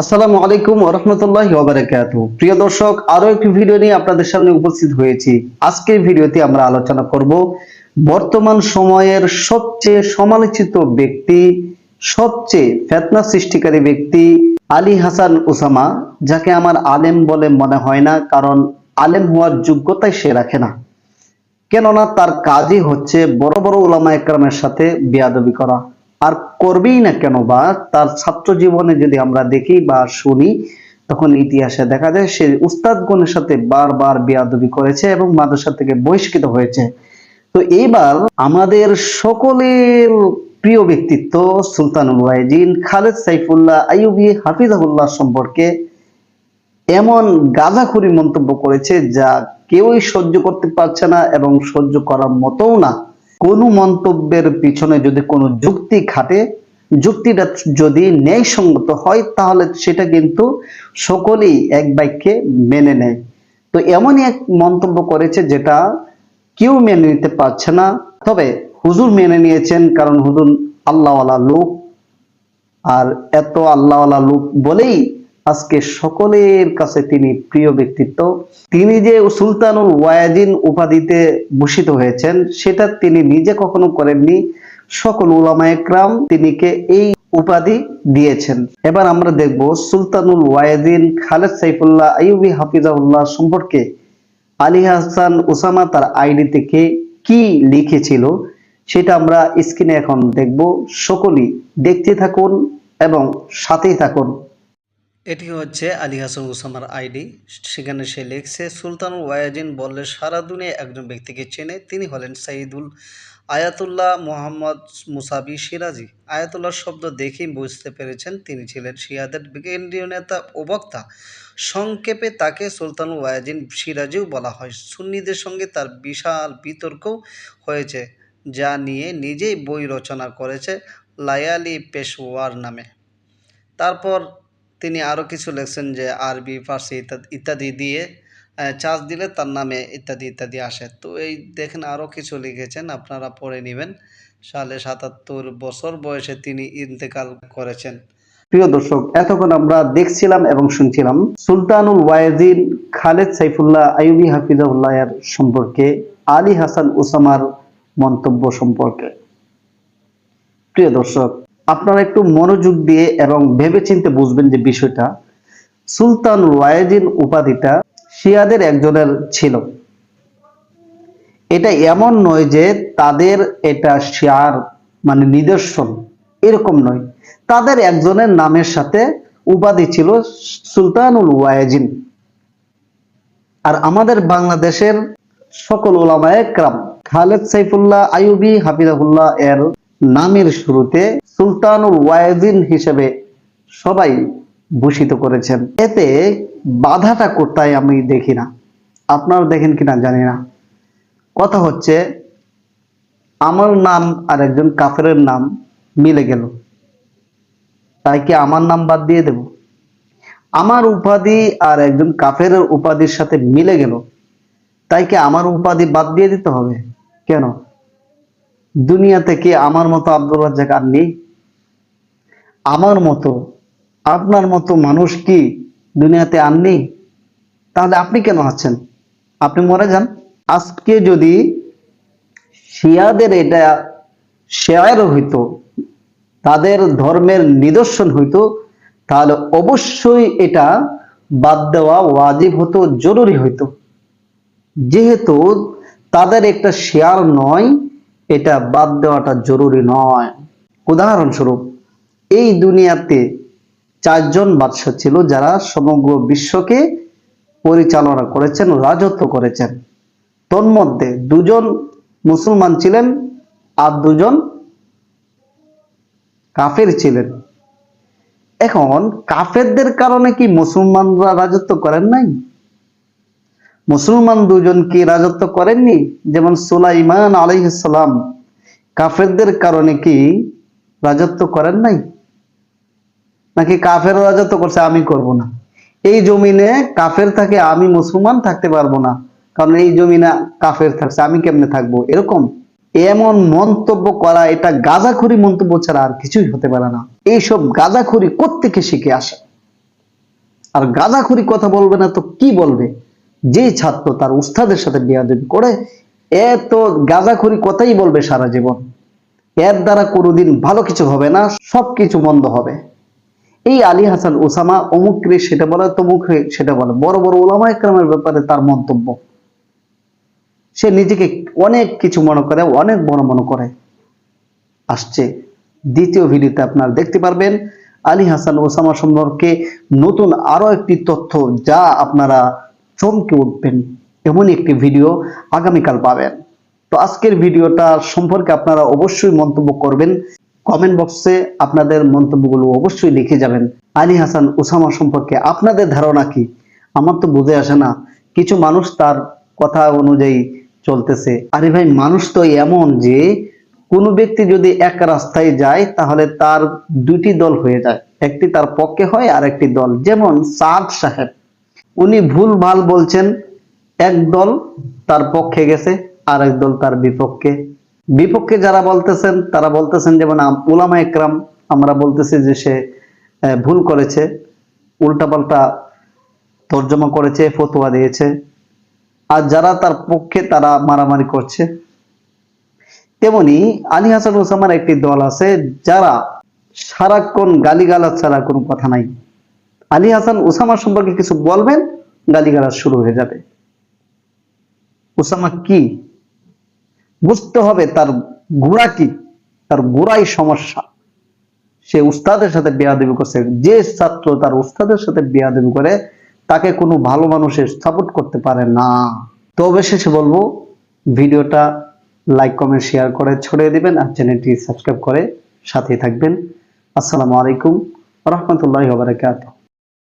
আসসালামু আলাইকুম রহমতুল্লাহ ওবারাকাত প্রিয় দর্শক আরও একটি ভিডিও নিয়ে আপনাদের সামনে উপস্থিত হয়েছি। আজকের ভিডিওতে আমরা আলোচনা করব বর্তমান সময়ের সবচেয়ে সমালোচিত ব্যক্তি, সবচেয়ে ফেতনা সৃষ্টিকারী ব্যক্তি আলী হাসান ওসামা, যাকে আমার আলেম বলে মনে হয় না, কারণ আলেম হওয়ার যোগ্যতাই সে রাখে না। কেননা তার কাজই হচ্ছে বড় বড় ওলামা একরামের সাথে বিয়াদবি করা। আর করবেই না কেন বা তার ছাত্র জীবনে যদি আমরা দেখি বা শুনি, তখন ইতিহাসে দেখা যায় সে উস্তাদগণের সাথে বারবার বিয়াদবি করেছে এবং মাদ্রাসা থেকে বহিষ্কৃত হয়েছে। তো এইবার আমাদের সকলের প্রিয় ব্যক্তিত্ব সুলতানুল ওয়াইজিন খালেদ সাইফুল্লাহ আইয়ুবি হাফিজাহুল্লাহ সম্পর্কে এমন গাঁজাখুরি মন্তব্য করেছে যা কেউই সহ্য করতে পারছে না এবং সহ্য করার মতও না। কোনো মন্তব্যের পিছনে যদি কোনো যুক্তি খাটে, যুক্তিটা যদি ন্যায়সঙ্গত হয়, তাহলে সেটা কিন্তু সকলেই এক বাক্যে মেনে নেয়। তো এমনই এক মন্তব্য করেছে যেটা কেউ মেনে নিতে পারছে না। তবে হুজুর মেনে নিয়েছেন কারণ হুজুর আল্লাহওয়ালা লোক। আর এত আল্লাহওয়ালা লোক বলেই আজকে সকলের কাছে তিনি প্রিয় ব্যক্তিত্ব। তিনি যে সুলতানুল ওয়াজিন উপাধিতে ভূষিত হয়েছেন, সেটা তিনি নিজে কখনো করেননি। সকল উলামা একরাম তিনিকে এই উপাধি দিয়েছেন। এবার আমরা দেখব সুলতানুল ওয়াজিন খালেদ সাইফুল্লাহ আইয়ুবি হাফিজাউল্লাহ সম্পর্কে। আলী হাসান ওসামা তার আইডি থেকে কি লিখেছিল, সেটা আমরা স্ক্রিনে এখন দেখব। সকলেই দেখতে থাকুন এবং সাথেই থাকুন। এটি হচ্ছে আলী হাসান ওসামার আইডি। সেখানে সে লিখছে সুলতানুল ওয়াজিন বললে সারা দুনিয়া একজন ব্যক্তিকে চেনে, তিনি হলেন Saidul Ayatollah Mohammad Musavi Shirazi. Ayatollah শব্দ দেখেই বুঝতে পেরেছেন তিনি ছিলেন শিয়াদের কেন্দ্রীয় নেতা ও বক্তা। সংক্ষেপে তাকে সুলতানুল ওয়াজিন সিরাজিও বলা হয়। সুন্নিদের সঙ্গে তার বিশাল বিতর্কও হয়েছে, যা নিয়ে নিজেই বই রচনা করেছে লায়ালি পেশওয়ার নামে। তারপর তিনি আরও কিছু লেখছেন যে আরবি, ফার্সি ইত্যাদি দিয়ে চার্জ দিলে তার নামে ইত্যাদি ইত্যাদি আসে। তো এই দেখেন আরও কিছু লিখেছেন, আপনারা পড়ে নেবেন। সালে সাতাত্তর বছর বয়সে তিনি ইন্তেকাল করেছেন। প্রিয় দর্শক, এতক্ষণ আমরা দেখছিলাম এবং শুনছিলাম সুলতানুল ওয়াইজিন খালেদ সাইফুল্লাহ, আইয়ুবি হাফিজাউল্লাহ এর সম্পর্কে, আলী হাসান ওসামার মন্তব্য সম্পর্কে। প্রিয় দর্শক আপনারা একটু মনোযোগ দিয়ে এবং ভেবেচিন্তে বুঝবেন যে বিষয়টা। সুলতান ওয়াইজিন উপাধিটা শিয়াদের একজনের ছিল। এটা এমন নয় যে তাদের এটা শিয়ার মানে নিদর্শন, এরকম নয়। তাদের একজনের নামের সাথে উপাধি ছিল সুলতানুল ওয়াইজিন আর আমাদের বাংলাদেশের সকল ওলামায়ে ক্রাম খালেদ সাইফুল্লাহ আইয়ুবি হাফিজাহুল্লাহ এর নামের শুরুতে সুলতানুল ওয়াইজিন হিসেবে সবাই ভূষিত করেছেন। এতে বাধাটা কোথায় আমি দেখি না। আপনারা দেখেন কিনা জানি না। কথা হচ্ছে, আমার নাম আর একজন কাফেরের নাম মিলে গেল। তাই কি আমার নাম বাদ দিয়ে দেব? আমার উপাধি আর একজন কাফের উপাধির সাথে মিলে গেল। তাই কি আমার উপাধি বাদ দিয়ে দিতে হবে? কেন? দুনিয়াতে কি আমার মতো আব্দুর রাজ্জাক আর নেই? আমার মতো, আপনার মতো মানুষ কি দুনিয়াতে আর নেই? তাহলে আপনি কেন আছেন? আপনি মরে যান। আজকে যদি শিয়াদের এটা শেয়ার হইতো, তাদের ধর্মের নিদর্শন হইতো, তাহলে অবশ্যই এটা বাদ দেওয়া ওয়াজিব হতো, জরুরি হইতো। যেহেতু তাদের একটা শেয়ার নয় এটা বাদ দেওয়াটা জরুরি নয়। উদাহরণস্বরূপ, এই দুনিয়াতে চারজন বাদশাহ ছিল যারা সমগ্র বিশ্বকে পরিচালনা করেছেন, রাজত্ব করেছেন। তন্মধ্যে দুজন মুসলমান ছিলেন আর দুজন কাফের ছিলেন। এখন কাফেরদের কারণে কি মুসলমানরা রাজত্ব করেন নাই? মুসলমান দুজন কি রাজত্ব করেননি? যেমন সুলাইমান আলাইসালাম কাফেরদের কারণে কি রাজত্ব করেন নাই? নাকি কাফের রাজত্ব করছে, আমি করব না। এই জমিনে কাফের থাকে, আমি মুসলমান থাকতে পারব না। কারণ এই জমিনে কাফের থাকছে, আমি কেমনে থাকব? এরকম এমন মন্তব্য করা, এটা গাঁজাখুরি মন্তব্য ছাড়া আর কিছুই হতে পারে না। এইসব গাঁজাখুরি কোত্থেকে শিখে আসে? আর গাঁজাখুরি কথা বলবে না তো কি বলবে? যে ছাত্র তার উস্তাদের সাথে বেয়াদবি করে, এ তো গাঁজাখুরি কথাই বলবে সারা জীবন। এর দ্বারা কোনোদিন ভালো কিছু হবে না সব কিছু মন্দ হবে। এই আলী হাসান ওসামা অমুক রে সেটা বলে তমুক রে সেটা বলে। বড় বড় ওলামা একরামের ব্যাপারে তার মন্তব্য। সে নিজেকে অনেক কিছু মনে করে, অনেক বড় মনে করে। আসছে দ্বিতীয় ভিডিওতে আপনারা দেখতে পারবেন আলী হাসান ওসামা সম্পর্কে নতুন আরও একটি তথ্য যা আপনারা চমকে উঠবেন এমন একটি ভিডিও আগামীকাল পাবেন। তো আজকের ভিডিওটা সম্পর্কে আপনারা অবশ্যই মন্তব্য করবেন। কমেন্ট বক্সে আপনাদের মন্তব্যগুলো অবশ্যই লিখে যাবেন। আলী হাসান ওসামা সম্পর্কে আপনাদের ধারণা কি? আমার তো বুঝে আসে না। কিছু মানুষ তার কথা অনুযায়ী চলতেছে। আরে ভাই, মানুষ তো এমন যে কোনো ব্যক্তি যদি এক রাস্তায় যায়, তাহলে তার দুটি দল হয়ে যায়। একটি তার পক্ষে হয় আর একটি দল। যেমন সাদ সাহেব। উনি ভুল ভালো বলছেন, এক দল তার পক্ষে গেছে আর এক দল তার বিপক্ষে। বিপক্ষে যারা বলতেছেন, তারা বলতেছেন যেমন উলামা একরাম, আমরা বলতেছি যে সে ভুল করেছে, উল্টাপাল্টা তর্জমা করেছে, ফতোয়া দিয়েছে। আর যারা তার পক্ষে তারা মারামারি করছে। তেমনি আলী হাসান ওসামার একটি দল আছে, যারা সারাক্ষণ গালিগালাজ ছাড়া কোনো কথা নাই। আলী হাসান ওসামা সম্পর্কে কিছু বলবেন? গালিগালাজ শুরু হয়ে যাবে। ওসামা কি? বুঝতে হবে তার গোড়া কি? তার গোড়াই সমস্যা। সে উস্তাদের সাথে বেয়াদবি করছে। যে ছাত্র তার উস্তাদের সাথে বেয়াদবি করে, তাকে কোনো ভালো মানুষের সাপোর্ট করতে পারে না। তো অবশেষে বলব, ভিডিওটা লাইক কমেন্ট শেয়ার করে ছড়িয়ে দিবেন আর চ্যানেলটি সাবস্ক্রাইব করে সাথে থাকবেন। আসসালামু আলাইকুম রহমতুল্লাহ বারাকাতুহ।